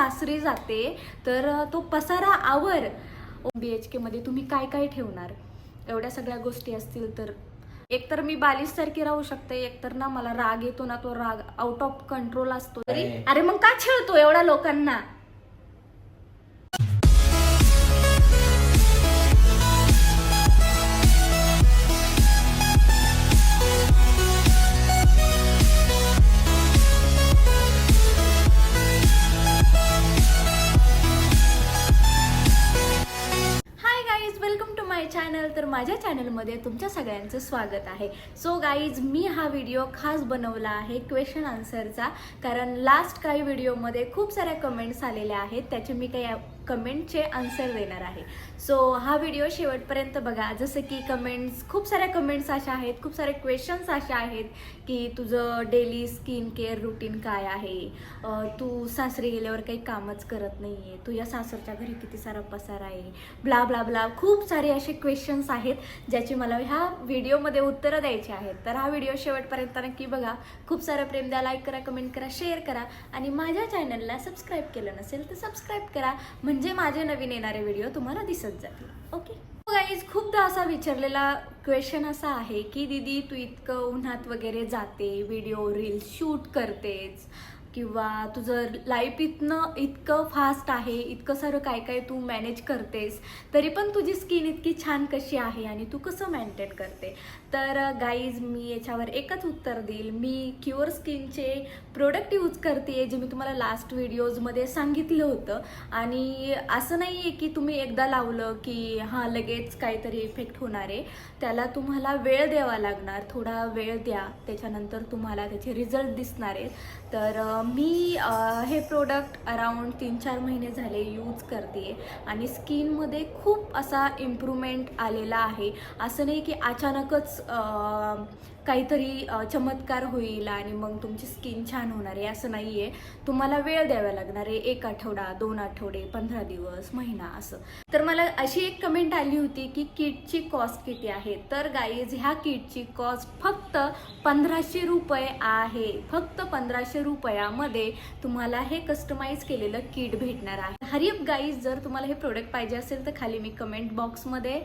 सासरी जाते तर तो पसारा आवर. बी एच केमध्ये तुम्ही काय काय ठेवणार? एवढ्या सगळ्या गोष्टी असतील तर. एकतर मी बालिशसारखी राहू शकते एकतर ना मला राग येतो ना तो राग आउट ऑफ कंट्रोल असतो. तरी अरे. अरे मग का छळतो एवढ्या लोकांना? Hi guys welcome to my channel तर माझ्या चॅनलमध्ये तुमच्या सगळ्यांचं स्वागत आहे. सो गाईज मी हा व्हिडिओ खास बनवला आहे क्वेश्चन आन्सरचा कारण लास्ट काही व्हिडिओमध्ये खूप साऱ्या कमेंट्स आलेल्या आहेत त्याचे मी काही कमेंटचे आन्सर देणार आहे. सो हा व्हिडिओ शेवटपर्यंत बघा जसं की कमेंट्स खूप साऱ्या कमेंट्स अशा आहेत खूप सारे क्वेश्चन्स अशा आहेत की तुझं डेली स्किन केअर रुटीन काय आहे? तू सासरी गेल्यावर काही कामच करत नाही आहे तुझ्या सासरच्या घरी किती सारा पसार आहे ब्ला ब्ला ब्ला खूप सारे असे क्वेश्चन्स आहेत ज्याची मला ह्या व्हिडिओमध्ये उत्तरं द्यायची आहेत. तर हा व्हिडिओ शेवटपर्यंत नक्की बघा. खूप सारं प्रेम द्या लाईक करा कमेंट करा शेअर करा. आणि माझ्या चॅनलला सबस्क्राईब केलं नसेल तर सबस्क्राईब करा. म्हणजे माझे नवीन येणारे व्हिडिओ तुम्हाला दिसत जातील. ओके गाईज खूपदा असा विचारलेला क्वेश्चन असा आहे की दीदी तू इतकं उन्हात वगैरे जाते व्हिडिओ रील्स शूट करतेच. किंवा तुझं लाईफ इथनं इतकं फास्ट आहे इतकं सारं काय काय तू मॅनेज करतेस तरी पण तुझी स्किन इतकी छान कशी आहे आणि तू कसं मेंटेन करते? तर गाईज मी याच्यावर एकच उत्तर देईल. मी क्युअर स्किनचे प्रोडक्ट यूज करते जे मी तुम्हाला लास्ट व्हिडिओजमध्ये सांगितलं होतं. आणि असं नाही आहे की तुम्ही एकदा लावलं की हां लगेच काहीतरी इफेक्ट होणार आहे. त्याला तुम्हाला वेळ द्यावा लागणार. थोडा वेळ द्या. त्याच्यानंतर तुम्हाला त्याचे रिझल्ट दिसणार आहेत. तर मी हे प्रोडक्ट अराऊंड तीन चार महिने झाले यूज करते आणि स्किनमध्ये खूप असा इम्प्रूव्हमेंट आलेला आहे. असं नाही की अचानकच काहीतरी चमत्कार होईल आणि मग तुमची स्किन छान होणार आहे असं नाही आहे तुम्हाला वेळ द्यावा लागणार आहे एक आठवडा दोन आठवडे पंधरा दिवस महिना असं. तर मला अशी एक कमेंट आली होती की किटची कॉस्ट किती आहे? तर गाईज ह्या किटची कॉस्ट फक्त पंधराशे रुपये आहे. फक्त पंधराशे रुपयामध्ये तुम्हाला हे कस्टमाइज केलेलं किट भेटणार आहे. हरिअप गाईज जर तुम्हाला हे प्रोडक्ट पाहिजे असेल तर खाली मी कमेंट बॉक्समध्ये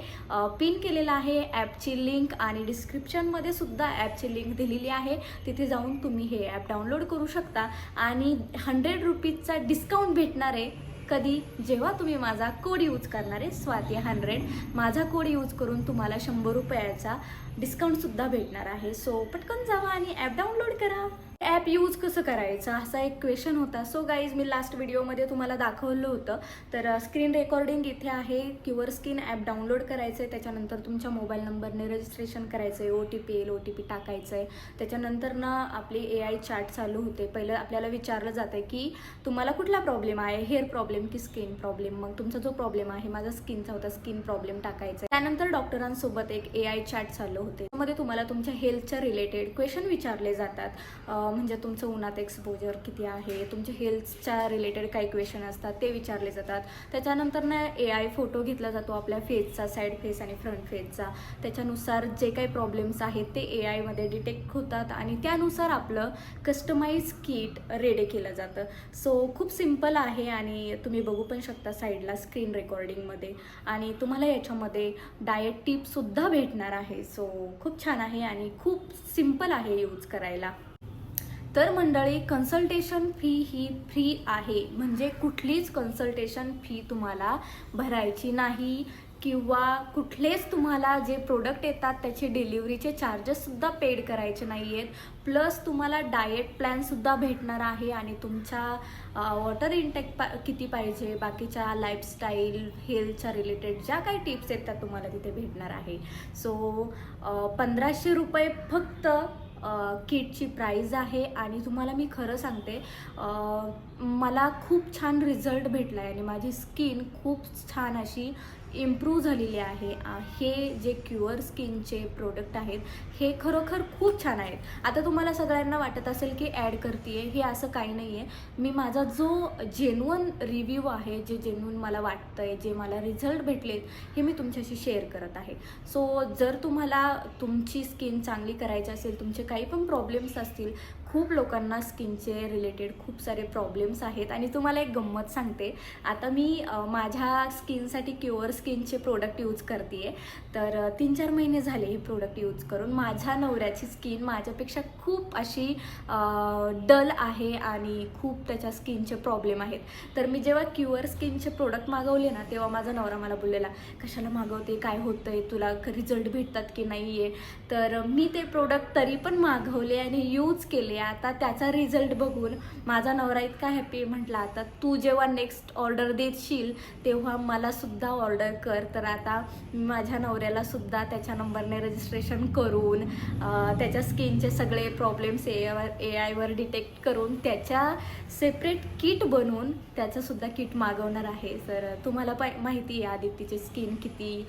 पिन केलेलं आहे. ॲपची लिंक आणि डिस्क्रिप्शनमध्ये सुद्धा ॲपची लिंक दिलेली आहे. तिथे जाऊन तुम्ही हे ॲप डाउनलोड करू शकता. आणि हंड्रेड रुपीजचा डिस्काउंट भेटणार आहे कधी? जेव्हा तुम्ही माझा कोड यूज करणार आहे स्वाती हंड्रेड माझा कोड यूज करून तुम्हाला शंभर रुपयाचा डिस्काउंटसुद्धा भेटणार आहे. सो पटकन जावा आणि ॲप डाउनलोड करा. ॲप यूज कसं करायचं? असा एक क्वेश्चन होता. सो गाईज मी लास्ट व्हिडिओमध्ये तुम्हाला दाखवलं होतं. तर स्क्रीन रेकॉर्डिंग इथे आहे. क्युअर स्किन ॲप डाउनलोड करायचं आहे त्याच्यानंतर तुमच्या मोबाईल नंबरने रजिस्ट्रेशन करायचं आहे ओ टी पी येईल ओ टी पी टाकायचं आहे त्याच्यानंतर ना आपली ए आय चॅट चालू होते. पहिलं आपल्याला विचारलं जातं की तुम्हाला कुठला प्रॉब्लेम आहे? हेअर प्रॉब्लेम की स्किन प्रॉब्लेम मग तुमचा जो प्रॉब्लेम आहे माझा स्किनचा होता. स्किन प्रॉब्लेम टाकायचा आहे त्यानंतर डॉक्टरांसोबत एक ए आय चॅट चालू होते. त्यामध्ये तुम्हाला तुमच्या हेल्थच्या रिलेटेड क्वेश्चन विचारले जातात. म्हणजे तुमचं उन्हात एक्सपोजर किती आहे? तुमच्या हेल्थच्या रिलेटेड काही क्वेश्चन असतात ते विचारले जातात. त्याच्यानंतर ना ए आय फोटो घेतला जातो आपल्या फेसचा साईड फेस आणि फ्रंट फेसचा त्याच्यानुसार जे काही प्रॉब्लेम्स आहेत ते ए आयमध्ये डिटेक्ट होतात आणि त्यानुसार आपलं कस्टमाइज किट रेडी केलं जातं. सो खूप सिंपल आहे आणि तुम्ही बघू पण शकता साईडला स्क्रीन रेकॉर्डिंगमध्ये आणि तुम्हाला याच्यामध्ये डाएट टिपसुद्धा भेटणार आहे. सो खूप छान आहे आणि खूप सिंपल आहे यूज करायला. तर मंडळी कन्सल्टेशन फी ही फ्री आहे. म्हणजे कुठलीच कन्सल्टेशन फी तुम्हाला भरायची नाही. किंवा कुठलेच तुम्हाला जे प्रोडक्ट येतात त्याचे डिलिव्हरीचे चार्जेससुद्धा पेड करायचे नाही आहेत प्लस तुम्हाला डाएट प्लॅनसुद्धा भेटणार आहे आणि तुमच्या वॉटर इंटेक पा किती पाहिजे बाकीच्या लाईफस्टाईल हेल्थच्या रिलेटेड ज्या काही टिप्स आहेत त्या तुम्हाला तिथे भेटणार आहे. सो पंधराशे रुपये फक्त किटची प्राईज आहे आणि तुम्हाला मी खरं सांगते मला खूप छान रिझल्ट भेटला आहे आणि माझी स्किन खूप छान अशी इम्प्रूव्ह झालेली आहे. हे जे क्युअर स्किनचे प्रोडक्ट आहेत हे खरोखर खूप छान आहेत. आता तुम्हाला सगळ्यांना वाटत असेल की ॲड करते हे असं काही नाही आहे मी माझा जो जेन्युअन रिव्ह्यू आहे जे जेन्युअन मला वाटतं आहे जे मला रिझल्ट भेटलेत हे मी तुमच्याशी शेअर करत आहे. सो जर तुम्हाला तुमची स्किन चांगली करायची असेल तुमचे काही पण प्रॉब्लेम्स असतील खूप लोकांना स्किनचे रिलेटेड खूप सारे प्रॉब्लेम्स आहेत आणि तुम्हाला एक गंमत सांगते. आता मी माझ्या स्किनसाठी क्युअर स्किनचे प्रोडक्ट यूज करते तर तीन चार महिने झाले हे प्रोडक्ट यूज करून. माझ्या नवऱ्याची स्किन माझ्यापेक्षा खूप अशी डल आहे आणि खूप त्याच्या स्किनचे प्रॉब्लेम आहेत. तर मी जेव्हा क्युअर स्किनचे प्रोडक्ट मागवले ना तेव्हा माझा नवरा मला बोललेला कशाला मागवते? काय होतं आहे तुला रिझल्ट भेटतात की नाही आहे तर मी ते प्रोडक्ट तरी पण मागवले आणि यूज केले आता त्याचा रिझल्ट बघून माझा नवरा इतका हॅपी म्हटला आता तू जेव्हा नेक्स्ट ऑर्डर देशील तेव्हा मला सुद्धा ऑर्डर कर. तर आता माझ्या नवऱ्याला सुद्धा त्याच्या नंबरने रजिस्ट्रेशन करून त्याच्या स्किनचे सगळे प्रॉब्लेम्स ए ए आयवर डिटेक्ट करून त्याच्या सेपरेट किट बनवून त्याचंसुद्धा किट मागवणार आहे. तर तुम्हाला पा माहिती आहे आदितीचे स्किन किती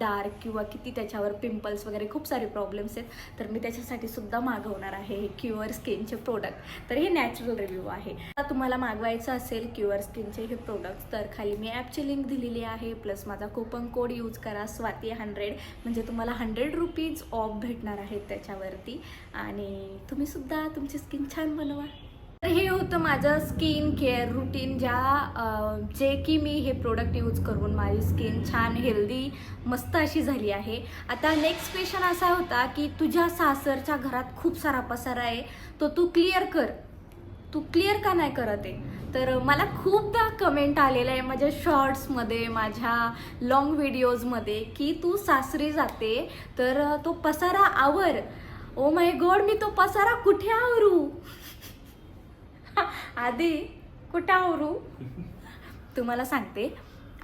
डार्क किंवा किती त्याच्यावर पिंपल्स वगैरे खूप सारे प्रॉब्लेम्स आहेत. तर मी त्याच्यासाठी सुद्धा मागवणार आहे. हे क्युअर स्किनचे प्रोडक्ट तर हे नॅचरल रिव्ह्यू आहे. आता तुम्हाला मागवायचं असेल क्युअर स्किनचे हे प्रोडक्ट तर खाली मी ॲपची लिंक दिलेली आहे. प्लस माझा कुपन कोड यूज करा स्वाती हंड्रेड म्हणजे तुम्हाला हंड्रेड रुपीज ऑफ भेटणार आहेत त्याच्यावरती. आणि तुम्ही सुद्धा तुमची स्किन छान बनवा. तर हे होतं माझं स्किन केअर रुटीन ज्या जे की मी हे प्रोडक्ट यूज करून माझी स्किन छान हेल्दी मस्त अशी झाली आहे. आता नेक्स्ट क्वेश्चन असा होता की तुझ्या सासरच्या घरात खूप सारा पसारा आहे. तो तू क्लिअर कर. तू क्लिअर का नाही करत आहे? तर मला खूपदा कमेंट आलेला आहे माझ्या शॉर्ट्समध्ये माझ्या लॉंग व्हिडिओजमध्ये की तू सासरी जाते तर तो पसारा आवर. ओ माय गॉड मी तो पसारा कुठे आवरू? आधी कुठं आवरू तुम्हाला सांगते.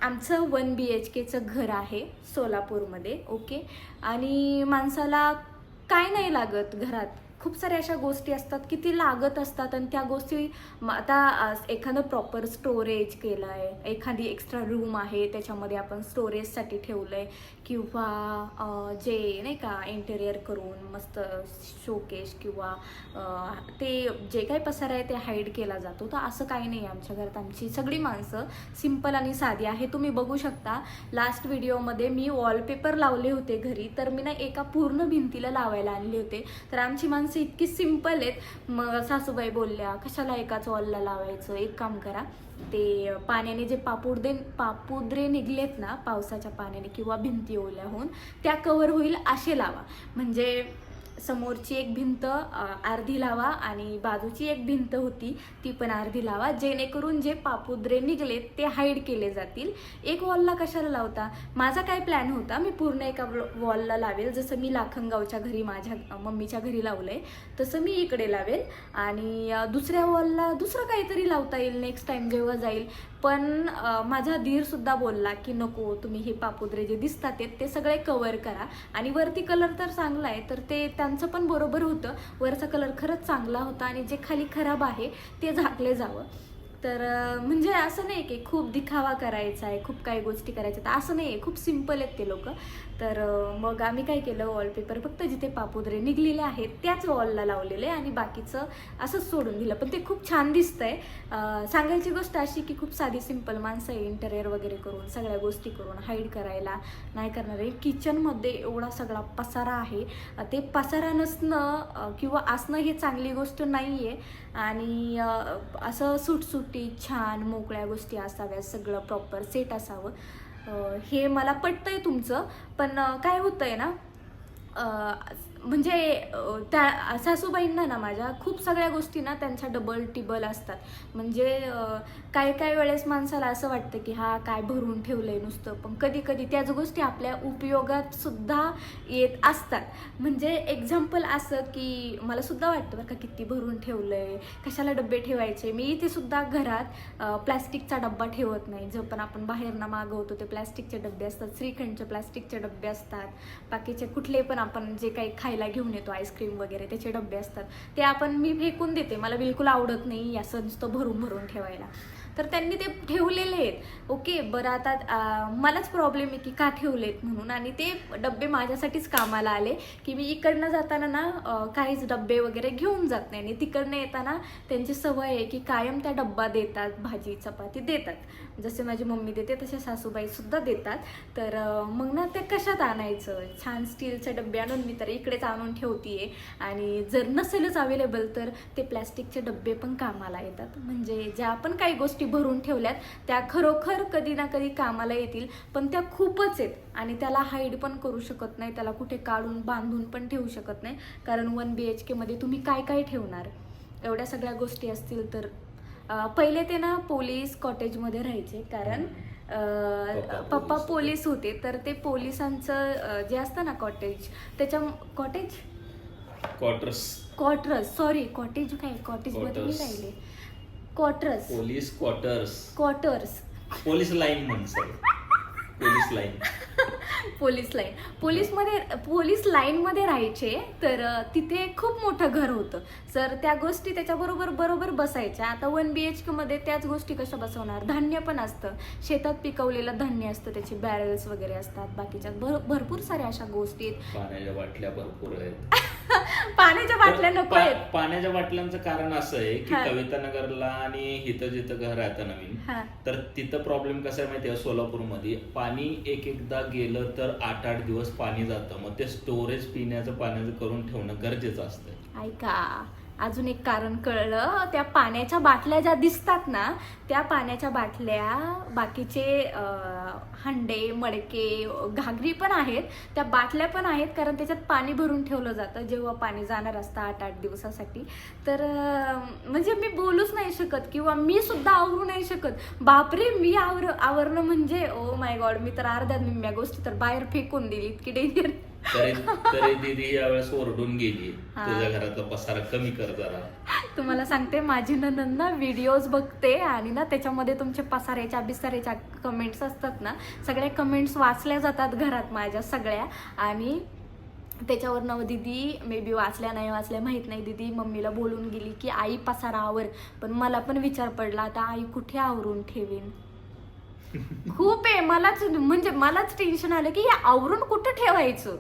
आमचं वन बी एच केचं घर आहे सोलापूरमध्ये ओके? आणि माणसाला काय नाही लागत घरात. खूप साऱ्या अशा गोष्टी असतात की ती लागत असतात आणि त्या गोष्टी आता एखादं प्रॉपर स्टोरेज केलं आहे एखादी एक्स्ट्रा रूम आहे त्याच्यामध्ये आपण स्टोरेजसाठी ठेवलं आहे किंवा जे नाही का इंटेरियर करून मस्त शोकेश किंवा ते जे काही पसार आहे ते हाईड केला जातो. तर असं काही नाही आमच्या घरात. आमची सगळी माणसं सिंपल आणि साधी आहे. तुम्ही बघू शकता लास्ट व्हिडिओमध्ये मी वॉलपेपर लावले होते घरी तर मी ना एका पूर्ण भिंतीला लावायला आणले होते. तर आमची माणसं इतकी सिंपल आहेत. मग सासूबाई बोलल्या कशाला एकाच वॉलला लावायचं? एक काम करा ते पाण्याने जे पापुडदे पापुद्रे निघलेत ना पावसाच्या पाण्याने किंवा भिंती ओल्या होऊन त्या कवर होईल असे लावा. म्हणजे समोरची एक भिंत अर्धी लावा आणि बाजूची एक भिंत होती ती पण अर्धी लावा जेणेकरून जे पापुद्रे निघलेत ते हाईड केले जातील. एक वॉलला कशाला लावता? माझा काय प्लॅन होता? मी पूर्ण एका वॉलला लावेल. जसं मी लाखनगावच्या घरी माझ्या मम्मीच्या घरी लावलं आहे तसं मी इकडे लावेल. आणि दुसऱ्या वॉलला दुसरं काहीतरी लावता येईल नेक्स्ट टाईम जेव्हा जाईल. पण माझा धीरसुद्धा बोलला की नको तुम्ही हे पापुद्रे जे दिसतात आहेत ते सगळे कवर करा. आणि वरती कलर तर चांगला आहे तर ते त्यांचं पण बरोबर होतं. वरचा कलर खरंच चांगला होता आणि जे खाली खराब आहे ते झाकले जावं. तर म्हणजे असं नाही की खूप दिखावा करायचा आहे खूप काही गोष्टी करायच्या तर असं नाही आहे खूप सिंपल आहेत ते लोक. तर मग आम्ही काय केलं वॉलपेपर फक्त जिथे पापुद्रे निघलेले आहेत त्याच वॉलला लावलेले आणि बाकीचं असंच सोडून दिलं. पण ते खूप छान दिसतंय. सांगायची गोष्ट अशी की खूप साधी सिंपल माणसं आहे इंटेरियर वगैरे करून सगळ्या गोष्टी करून हाईड करायला नाही करणार आहे. किचनमध्ये एवढा सगळा पसारा आहे. ते पसारा नसणं किंवा असणं हे चांगली गोष्ट नाही आहे आणि असं सुटसुटीत छान मोकळ्या गोष्टी असाव्या सगळं प्रॉपर सेट असावं. हे मला पटतंय तुमचं पण काय होतंय ना म्हणजे त्या सासूबाईंना ना माझ्या खूप सगळ्या गोष्टी ना त्यांच्या डबल टिबल असतात. म्हणजे काय काय वेळेस माणसाला असं वाटतं की हा काय भरून ठेवलं आहे नुसतं. पण कधी कधी त्याच गोष्टी आपल्या उपयोगात सुद्धा येत असतात. म्हणजे एक्झाम्पल असं की मला सुद्धा वाटतं बरं का किती भरून ठेवलं आहे कशाला डबे ठेवायचे? मी इथे सुद्धा घरात प्लॅस्टिकचा डब्बा ठेवत नाही. जो पण आपण बाहेरनं मागवतो ते प्लॅस्टिकचे डबे असतात श्रीखंडचे प्लॅस्टिकचे डबे असतात. बाकीचे कुठले पण आपण जे काही खायला घेऊन येतो आईस्क्रीम वगैरे त्याचे डबे असतात. ते आपण मी फेकून देते मला बिलकुल आवडत नाही या नुसतं भरून भरून ठेवायला. तर त्यांनी ते ठेवलेले आहेत. ओके बरं आता मलाच प्रॉब्लेम आहे की का ठेवलेत म्हणून. आणि ते डब्बे माझ्यासाठीच कामाला आले की मी इकडनं जाताना ना काहीच डब्बे वगैरे घेऊन जात नाही. आणि तिकडनं येताना त्यांची सवय आहे की कायम त्या डब्बा देतात भाजी चपाती देतात. जसे माझी मम्मी देते तसे सासूबाईसुद्धा देतात. तर मग ना ते कशात आणायचं? छान स्टीलचे डबे आणून मी तर इकडेच आणून ठेवतीये. आणि जर नसेलच अवेलेबल तर ते प्लॅस्टिकचे डबे पण कामाला येतात. म्हणजे ज्या आपण काही गोष्टी भरून ठेवल्यात. त्या खरोखर कधी ना कधी कामाला येतील पण त्या खूपच आहेत. आणि त्याला हाईड पण करू शकत नाही त्याला कुठे काढून बांधून पण ठेवू शकत नाही. कारण वन बी एच केमध्ये तुम्ही काय काय ठेवणार? एवढ्या सगळ्या गोष्टी असतील तर. पहिले ते ना पोलीस कॉटेजमध्ये राहायचे. कारण पप्पा पोलीस. होते. तर ते पोलिसांचं जे असतं ना कॉटेज त्याच्या cottage? Quarters. Quarters. Sorry cottage काय? कॉटेजमध्ये नाही Quarters. राहिले. Quarters police quarters quarters police line म्हण sir police line police line पोलीसमध्ये पोलीस लाईनमध्ये राहायचे तर तिथे खूप मोठं घर होतं. सर त्या गोष्टी त्याच्याबरोबर बरोबर बसायच्या. आता वन बी एच मध्ये त्याच गोष्टी कशा बसवणार? धान्य पण असतं. शेतात पिकवलेलं धान्य असतं त्याचे बॅरल्स वगैरे असतात बाकीच्या भर भरपूर साऱ्या अशा गोष्टी आहेत. पाण्याच्या बाटल्या भरपूर आहेत. पाण्याच्या बाटल्या नको पा- पाण्याच्या बाटल्यांचं कारण असं आहे की हा. कविता नगरला आणि इथं जिथं घर राहतं नवीन हा. तर तिथं प्रॉब्लेम कसा आहे माहितीये सोलापूरमध्ये पाणी एक एकदा गेलं तर आठ आठ दिवस पाणी जातं. मग ते स्टोरेज पिण्याचं पाण्याचं करून ठेवणं गरजेचं असतं. ऐका अजून एक कारण कळलं. त्या पाण्याच्या बाटल्या ज्या दिसतात ना त्या पाण्याच्या बाटल्या बाकीचे हंडे मडके घागरी पण आहेत. त्या बाटल्या पण आहेत कारण त्याच्यात पाणी भरून ठेवलं जातं. जेव्हा पाणी जाणार असतं आठ आठ दिवसासाठी. तर म्हणजे मी बोलूच नाही शकत किंवा मी सुद्धा आवरू नाही शकत. बापरे मी आवर आवरणं म्हणजे ओ माय गॉड मी तर अर्ध्यात निम्म्या गोष्टी तर बाहेर फेकून दिली. इतकी डेंजर तरी तरी दीदी यावेळेस ओरडून गेली हा. तुझ्या घरातला पसारा कमी कर जरा. तुम्हाला सांगते माझी ननंद ना व्हिडिओज बघते आणि ना त्याच्यामध्ये तुमचे पसाऱ्याच्या बिसाऱ्याच्या कमेंट्स असतात ना सगळ्या कमेंट्स वाचल्या जातात घरात माझ्या सगळ्या. आणि त्याच्यावर नव दिदी मे बी वाचल्या नाही वाचल्या माहीत नाही दिदी. मम्मीला बोलून गेली की आई पसारा आवर. पण मला पण विचार पडला आता आई कुठे आवरून ठेवीन? खूप आहे मलाच म्हणजे मलाच टेन्शन आलं की हे आवरून कुठं ठेवायचं?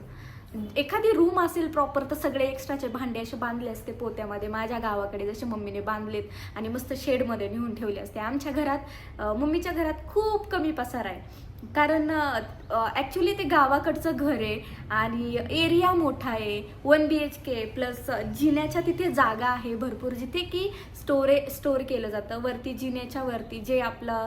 एखादी रूम असेल प्रॉपर तर सगळे एक्स्ट्राचे भांडे असे बांधले असते पोत्यामध्ये माझ्या गावाकडे जसे मम्मीने बांधलेत आणि मस्त शेडमध्ये नेऊन ठेवले असते. आमच्या घरात मम्मीच्या घरात खूप कमी पसार आहे. कारण ॲक्च्युली ते गावाकडचं घर आहे आणि एरिया मोठा आहे. One B H K plus जिन्याच्या तिथे जागा आहे भरपूर. जिथे की स्टोरे स्टोर केलं जातं. वरती जिन्याच्या वरती जे आपलं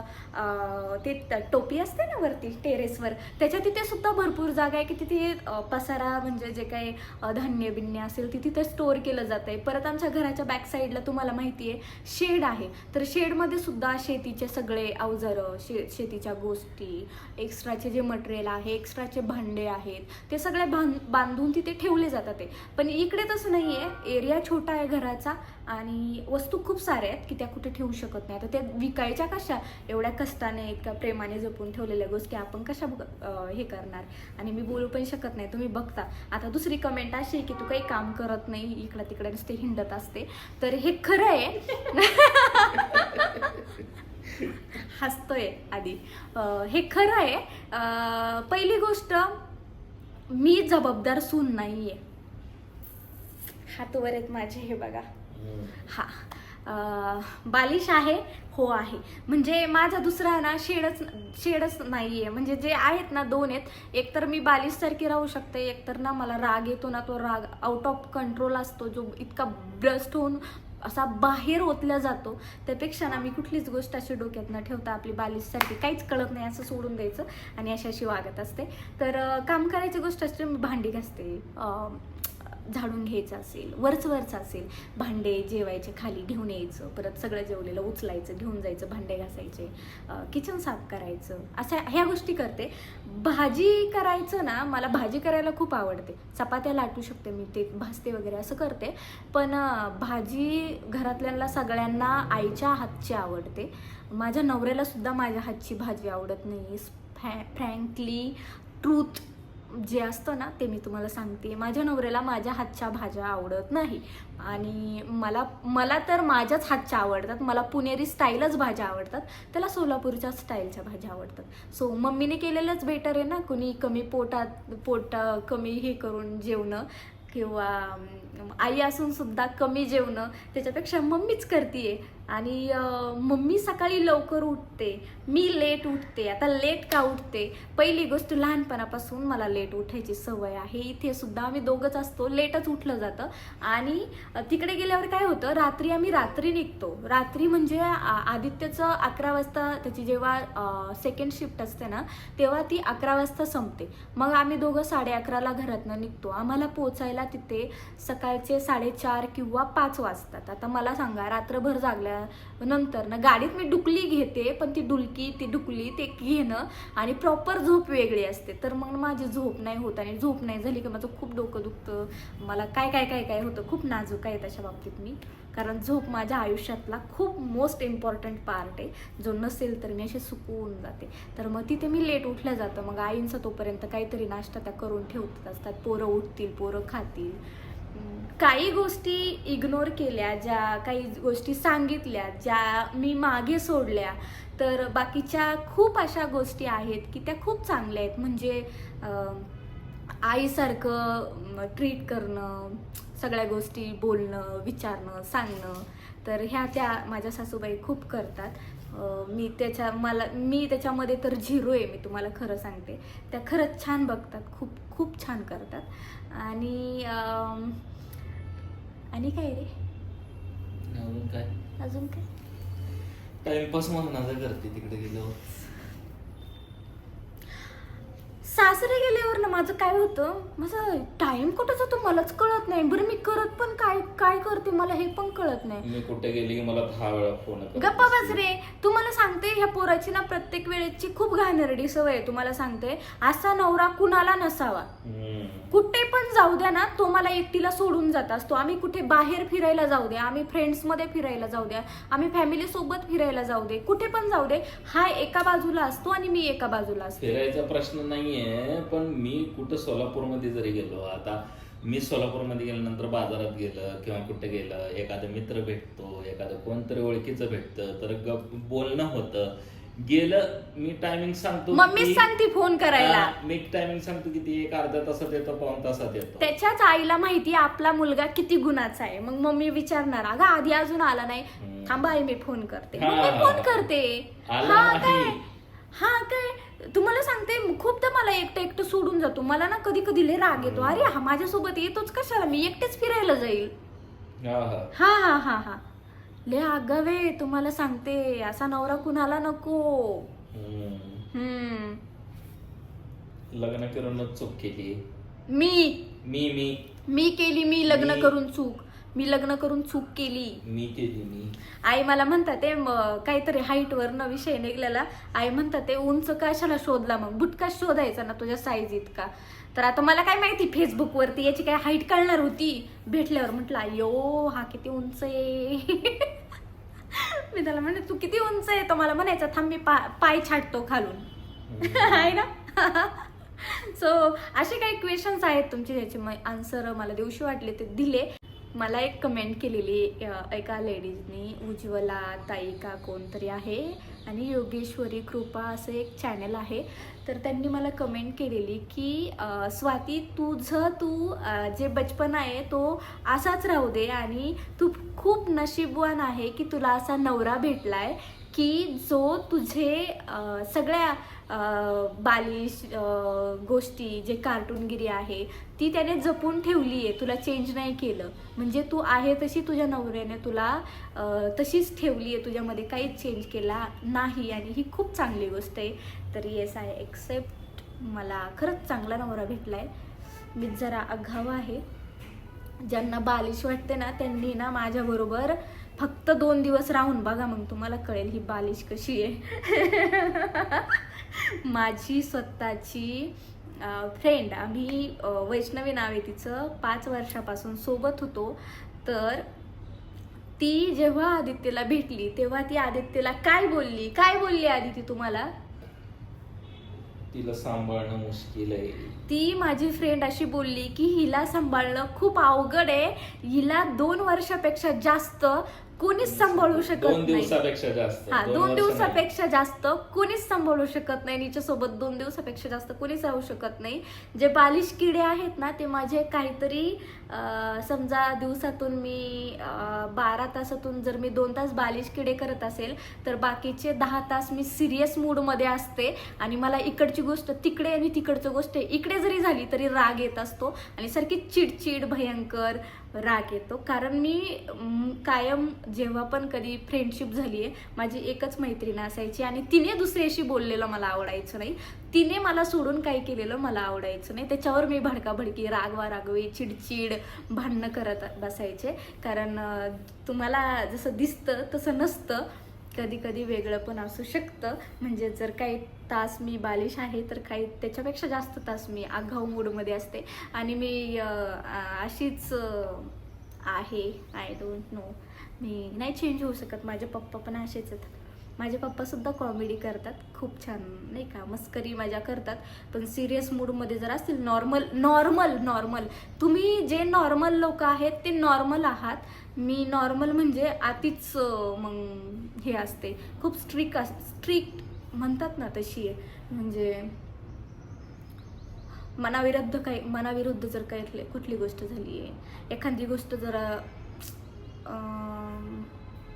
ते टोपी असते ना वरती टेरेसवर त्याच्या तिथे सुद्धा भरपूर जागा आहे की तिथे पसारा म्हणजे जे काही धान्य बिन्य असेल ती तिथे स्टोअर केलं जातं आहे परत आमच्या घराच्या बॅक साईडला तुम्हाला माहिती आहे शेड आहे. तर शेडमध्ये सुद्धा शेतीचे सगळे अवजारं शे शेतीच्या गोष्टी एक्स्ट्राचे जे मटेरियल आहे एक्स्ट्राचे भांडे आहेत ते सगळे बांध बांधून तिथे ठेवले जातात ते. पण इकडे तसं नाही आहे एरिया छोटा आहे घराचा आणि वस्तू खूप साऱ्या आहेत की त्या कुठे ठेवू शकत नाही. तर त्या विकायच्या कशा? एवढ्या कष्टाने इतक्या प्रेमाने जपून ठेवलेल्या गोष्टी आपण कशा बघ- हे करणार? आणि मी बोलू पण शकत नाही. तुम्ही बघता. आता दुसरी कमेंट अशी आहे की तू काही काम करत नाही इकडं तिकडे नुसते हिंडत असते. तर हे खरं आहे. हसतोय आधी. हे खरं आहे. पहिली गोष्ट मी जबाबदार सून नाहीये. हात वर आहेत माझे हे बघा. हा. बालिश आहे हो आहे. म्हणजे माझा दुसरा ना शेडच शेडच नाहीये. म्हणजे जे आहेत ना दोन आहेत एक तर मी बालिश सारखी राहू शकते एक तर ना मला राग येतो ना तो राग आउट ऑफ कंट्रोल असतो जो इतका ब्रस्ट होऊन असा बाहेर ओतला जातो. त्यापेक्षा ना मी कुठलीच गोष्ट अशी डोक्यात न ठेवता आपली बालिशसारखी काहीच कळत नाही असं सोडून द्यायचं आणि अशी अशी वागत असते. तर काम करायची गोष्ट असते मी भांडी घासते. अं, झाडून घ्यायचं असेल वरच वरच असेल भांडे जेवायचे खाली घेऊन यायचं परत सगळं जेवलेलं उचलायचं घेऊन जायचं भांडे घासायचे किचन साफ करायचं अशा ह्या गोष्टी करते. भाजी करायचं ना मला भाजी करायला खूप आवडते. चपात्या लाटू शकते मी ते भाजते वगैरे असं करते. पण भाजी घरातल्यांना सगळ्यांना आईच्या हातची आवडते. माझ्या नवऱ्याला सुद्धा माझ्या हातची भाजी आवडत नाही. फ्रँकली ट्रूथ जे असतं ना ते मी तुम्हाला सांगते. माझ्या नवऱ्याला माझ्या हातच्या भाज्या आवडत नाही. आणि मला मला तर माझ्याच हातच्या आवडतात. मला पुणेरी स्टाईलच भाज्या आवडतात. त्याला सोलापूरच्या स्टाईलच्या भाज्या आवडतात. सो मम्मीने केलेलंच बेटर आहे ना कुणी कमी पोटात पोट कमी हे करून जेवणं किंवा आई असून सुद्धा कमी जेवणं त्याच्यापेक्षा मम्मीच करते आणि मम्मी सकाळी लवकर उठते. मी लेट उठते. आता लेट का उठते? पहिली गोष्ट लहानपणापासून मला लेट उठायची सवय आहे. इथे सुद्धा आम्ही दोघंच असतो. लेटच उठलं जातं. आणि तिकडे गेल्यावर काय होतं? रात्री आम्ही रात्री निघतो. रात्री म्हणजे आ- आदित्यचं अकरा वाजता त्याची जेव्हा सेकंड शिफ्ट असते ना तेव्हा ती अकरा वाजता संपते. मग आम्ही दोघं साडे अकराला घरातनं निघतो. आम्हाला पोचायला तिथे सकाळचे साडेचार किंवा पाच वाजतात. आता मला सांगा रात्रभर नंतर ना गाडीत मी डुकली घेते पण ती डुलकी ती डुकली ते घेणं आणि प्रॉपर झोप वेगळी असते. तर मग माझी झोप नाही होत आणि झोप नाही झाली की माझं खूप डोकं दुखतं. मला काय काय काय काय होतं खूप नाजूक आहे त्याच्या बाबतीत मी. कारण झोप माझ्या आयुष्यातला खूप मोस्ट इम्पॉर्टंट पार्ट आहे. जो नसेल तर मी अशी सुकून जाते. तर मग तिथे मी लेट उठल्या जातं. मग आईंचं तोपर्यंत काहीतरी नाश्ता त्या करून ठेवत असतात. पोरं उठतील पोरं खातील. काही गोष्टी इग्नोर केल्या ज्या काही गोष्टी सांगितल्या ज्या मी मागे सोडल्या तर बाकीच्या खूप अशा गोष्टी आहेत की त्या खूप चांगल्या आहेत. म्हणजे आईसारखं ट्रीट करणं सगळ्या गोष्टी बोलणं विचारणं सांगणं तर ह्या त्या माझ्या सासूबाई खूप करतात. मी त्याच्या मला मी त्याच्यामध्ये तर झिरो आहे मी तुम्हाला खरं सांगते. त्या खरंच छान बघतात खूप खूप छान करतात. आणि आणि काय रे? अजून काय? अजून काय? टाइमपास म्हणून करते तिकडे गेल्यावर. सासरे गेल्यावर ना माझं काय होतं? माझं टाइम कुठं जातो मलाच कळत नाही. बरं मी करत पण काय काय करते मला हे पण कळत नाही. मी कुठे गेली की मला दहा वेळा फोन गप्पा बस रे. तुम्हाला सांगते ह्या पोराची ना प्रत्येक वेळेची खूप घाणेरडी सवय आहे तुम्हाला सांगते. असा नवरा कुणाला नसावा. कुठे पण जाऊ द्या ना तो मला एकटीला सोडून जात असतो. आम्ही कुठे बाहेर फिरायला जाऊ द्या आम्ही फ्रेंड्समध्ये फिरायला जाऊ द्या आम्ही फॅमिली सोबत फिरायला जाऊ दे कुठे पण जाऊ दे हा एका बाजूला असतो आणि मी एका बाजूला असते. फिरायचा प्रश्न नाहीये. पण मी कुठं सोलापूरमध्ये जरी गेलो आता मी सोलापूरमध्ये गेल्यानंतर बाजारात गेलं किंवा कुठे गेलं एखादा मित्र भेटतो एखादं कोणतरी ओळखीचं भेटतं तर गप बोलणं होतं. गेलं मी टायमिंग सांगतो मम्मीच की- सांगते फोन करायला. हा, मी टायमिंग सांगतो की ती एक अर्ध्या तासात येतो पाऊन तासात येतो. त्याच्याच आईला माहिती आपला मुलगा किती गुणाचा आहे. मग मम्मी विचारणार अगं आधी अजून आला नाही. थांबा आई मी फोन करते. मग मी फोन करते. आला हा नाही. काय? हा काय? तुम्हाला सांगते खूपदा मला एकटं एकटं सोडून जातो. मला ना कधी कधी लय राग येतो. अरे हा माझ्यासोबत येतोच कशाला? मी एकटेच फिरायला जाईल. हा हा. हा हा ले आगावे तुम्हाला सांगते. असा नवरा कुणाला नको. हम्म. हम्म. लग्न करूनच चूक केली. मी? मी मी. मी केली मी लग्न मी- करून चूक. मी लग्न करून चूक केली. मी केली मी. आई मला म्हणतात ते म, काहीतरी हाईट वरनं विषय निघलेला. आई म्हणतात ते उंच कशाला शोधला मग? बुटका शोधायचा ना तुझ्या साईज इतका. तर आता मला काय माहिती फेसबुक वरती याची काय हाईट कळणार होती? भेटल्यावर म्हटलं अयो हा किती उंच आहे. मी त्याला म्हणते तू किती उंच आहे? तो मला म्हणायचा थांब मी पा पाय छाटतो खालून. आहे ना? सो असे काही क्वेश्चन्स आहेत तुमचे ज्याचे आन्सर मला देऊशी वाटले ते दिले. मला एक कमेंट केलेली एका लेडीजनी उज्ज्वला ताई का कोणतरी आहे आणि योगेश्वरी कृपा असं एक चॅनल आहे. तर त्यांनी मला कमेंट केलेली की स्वाती तुझं तू जे बचपन आहे तो असाच राहू दे आणि तू खूप नशीबवान आहे की तुला असा नवरा भेटला आहे की जो तुझे सगळ्या बालिश गोष्टी जे कार्टूनगिरी आहे ती त्याने जपून ठेवली आहे. तुला चेंज नाही केलं. म्हणजे तू आहे तशी तुझ्या नवऱ्याने तुला तशीच ठेवली आहे. तुझ्यामध्ये काहीच चेंज केला नाही आणि ही खूप चांगली गोष्ट आहे. तर येस आय एक्सेप्ट मला खरंच चांगला नवरा भेटला आहे मी जरा अघावा आहे. ज्यांना बालिश वाटते ना त्यांनी ना माझ्याबरोबर फक्त दोन दिवस राहून बघा मग तुम्हाला कळेल ही बालिश कशी आहे. माझी स्वतःची फ्रेंड आम्ही वैष्णवी नाव आहे तिचं. पाच वर्षापासून सोबत होतो. तर ती जेव्हा आदित्यला भेटली तेव्हा ती आदित्यला काय बोलली? काय बोलली आदिती तुम्हाला? तिला सांभाळणं मुश्किल आहे. ती माझी फ्रेंड अशी बोलली की हिला सांभाळणं खूप अवघड आहे. हिला दोन वर्षापेक्षा जास्त कोणीच सांभाळू शकत दोन नाही. दिवसापेक्षा जास्त. हा दोन दोन वर्ष नाही. दिवसापेक्षा जास्त कोणीच सांभाळू शकत नाही. हिच्यासोबत दोन दिवसापेक्षा जास्त कोणीच राहू शकत नाही. जे बालिश किडे आहेत ना ते माझे काहीतरी अं, समजा दिवसातून मी अं, बारा तासातून जर मी दोन तास बालिश किडे करत असेल तर बाकीचे दहा तास मी सिरियस मूडमध्ये असते. आणि मला इकडची गोष्ट तिकडे आणि तिकडची गोष्ट इकडे जरी झाली तरी राग येत असतो. आणि सारखी चिडचिड भयंकर राग येतो. कारण मी कायम जेव्हा पण कधी फ्रेंडशिप झाली आहे माझी एकच मैत्रीण असायची आणि तिने दुसऱ्याशी बोललेलं मला आवडायचं नाही. तिने मला सोडून काही केलेलं मला आवडायचं नाही. त्याच्यावर मी भडकाभडकी रागवा रागवी चिडचिड भांडणं करत बसायचे. कारण तुम्हाला जसं दिसतं तसं नसतं. कधी कधी वेगळं पण असू शकतं. म्हणजे जर काही तास मी बालिश आहे तर काही त्याच्यापेक्षा जास्त तास मी आघाऊ मूडमध्ये असते. आणि मी अशीच आहे. आय डोंट नो मी नाही चेंज होऊ शकत. माझे पप्पा पण असेच आहेत. माझे पप्पासुद्धा कॉमेडी करतात. खूप छान नाही का? मस्करी मजा करतात. पण सिरियस मूडमध्ये जर असतील नॉर्मल नॉर्मल नॉर्मल तुम्ही जे नॉर्मल लोक आहेत ते नॉर्मल आहात. मी नॉर्मल म्हणजे आतीच मग हे असते. खूप स्ट्रिक अस स्ट्रिक्ट म्हणतात ना तशी. आहे म्हणजे मनाविरुद्ध काही मनाविरुद्ध जर काही कुठली गोष्ट झाली आहे एखादी गोष्ट जरा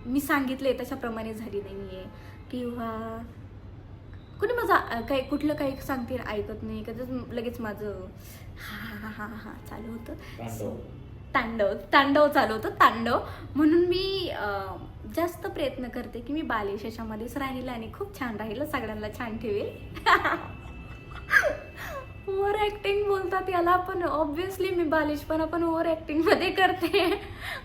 मी सांगितले तशाप्रमाणे झाली नाही आहे किंवा कुणी माझं काही कुठलं काही सांगते ऐकत नाही. कधीच लगेच माझं हा हा हा हा चालू होतं. तांडव. तांडव तांडव चालू होतं. तांडव. म्हणून मी जास्त प्रयत्न करते की मी बालिश याच्यामध्येच राहील आणि खूप छान राहील. सगळ्यांना छान ठेवेल. ओव्हर ॲक्टिंग बोलतात याला पण ऑब्व्हियसली मी बालिशपणा पण ओव्हर ॲक्टिंगमध्ये करते.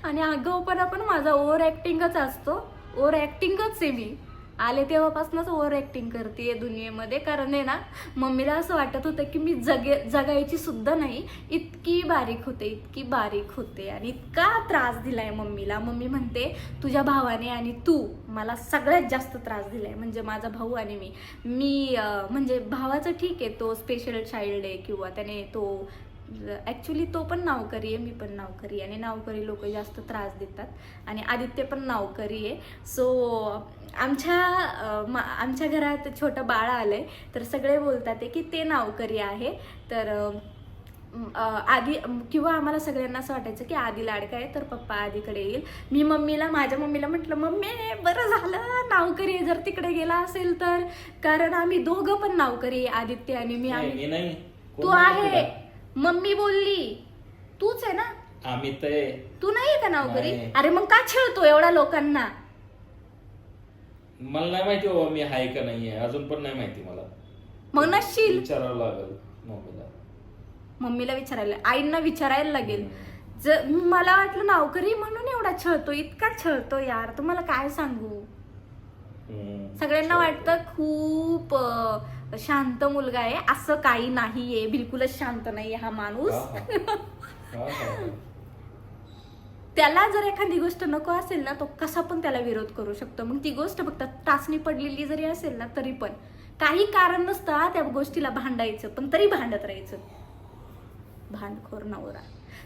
आणि आगाऊपणा पण माझा ओव्हर ॲक्टिंगच असतो. ओव्हर ॲक्टिंगच आहे मी. आले तेव्हापासूनच ओव्हर ऍक्टिंग करते दुनियेमध्ये. कारण आहे ना मम्मीला असं वाटत होतं की मी जगे जगायची सुद्धा नाही इतकी बारीक होते इतकी बारीक होते आणि इतका त्रास दिलाय मम्मीला. मम्मी म्हणते तुझ्या भावाने आणि तू मला सगळ्यात जास्त त्रास दिलाय. म्हणजे माझा भाऊ आणि मी. मी म्हणजे भावाचं ठीक आहे तो स्पेशल चाइल्ड आहे किंवा त्याने तो ॲक्च्युली तो पण नावकरी आहे मी पण नावकरी आहे. आणि नावकरी लोक जास्त त्रास देतात. आणि आदित्य पण नावकरी आहे. सो आमच्या मा- आमच्या घरात छोटं बाळ आलंय. तर सगळे बोलतात आहे की ते नावकरी आहे. तर आधी किंवा आम्हाला सगळ्यांना असं वाटायचं की आधी लाडका आहे तर पप्पा आधीकडे येईल. मी मम्मीला माझ्या मम्मीला म्हटलं मम्मी बरं झालं. नावकरी आहे जर तिकडे गेला असेल तर. कारण आम्ही दोघं पण नावकरी आहे, आदित्य आणि मी आम्ही. तू आहे? मम्मी बोलली तूच आहे ना? अमित आहे. तू नाहीये का नावकरी नाही. अरे मग का छळतो एवढ्या लोकांना? मला नाही माहिती बाबा मी आहे का नाहीये अजून पण नाही माहिती मला. मग नसशील. विचारावं लागेल मम्मीला. मम्मीला विचारायला आईंना विचारायला लागेल. जर मला वाटलं नावकरी म्हणून एवढा छळतो इतका छळतो यार. तुम्हाला काय सांगू? हम्म. सगळ्यांना वाटतं खूप अं, शांत मुलगा आहे असं काही नाहीये बिलकुलच शांत नाहीये हा माणूस. त्याला जर एखादी गोष्ट नको असेल ना तो कसा पण त्याला विरोध करू शकतो. मग ती गोष्ट फक्त टाचणी पडलेली जरी असेल ना तरी पण. काही कारण नसतं त्या गोष्टीला भांडायचं पण तरी भांडत राहायचं. भांडखोर नवरा.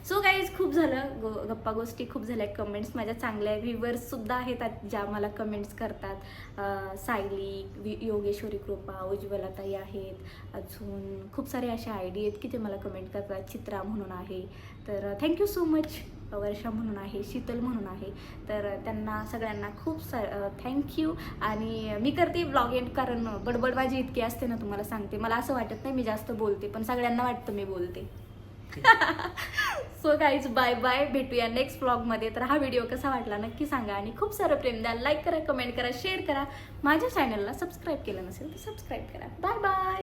सो गाईज खूप झालं. गो गप्पा गोष्टी खूप झाल्या. कमेंट्स माझ्या चांगल्या व्ह्युअर्ससुद्धा आहेत ज्या मला कमेंट्स करतात. सायली योगेश्वरी कृपा उज्ज्वलताई आहेत. अजून खूप सारे असे आय डी आहेत की ते मला कमेंट करतात. चित्रा म्हणून आहे. तर थँक्यू सो मच वर्षा म्हणून आहे शीतल म्हणून आहे. तर त्यांना सगळ्यांना खूप सा थँक्यू आणि मी करते ब्लॉग एंड कारण बडबड माझी इतकी असते ना तुम्हाला सांगते. मला असं वाटत नाही मी जास्त बोलते पण सगळ्यांना वाटतं मी बोलते. सो गाईज बाय बाय भेटूया नेक्स्ट ब्लॉगमध्ये तर हा व्हिडिओ कसा वाटला नक्की सांगा आणि खूप सारं प्रेम द्या. लाईक करा कमेंट करा शेअर करा. माझ्या चॅनलला सबस्क्राईब केलं नसेल तर सबस्क्राईब करा. Bye bye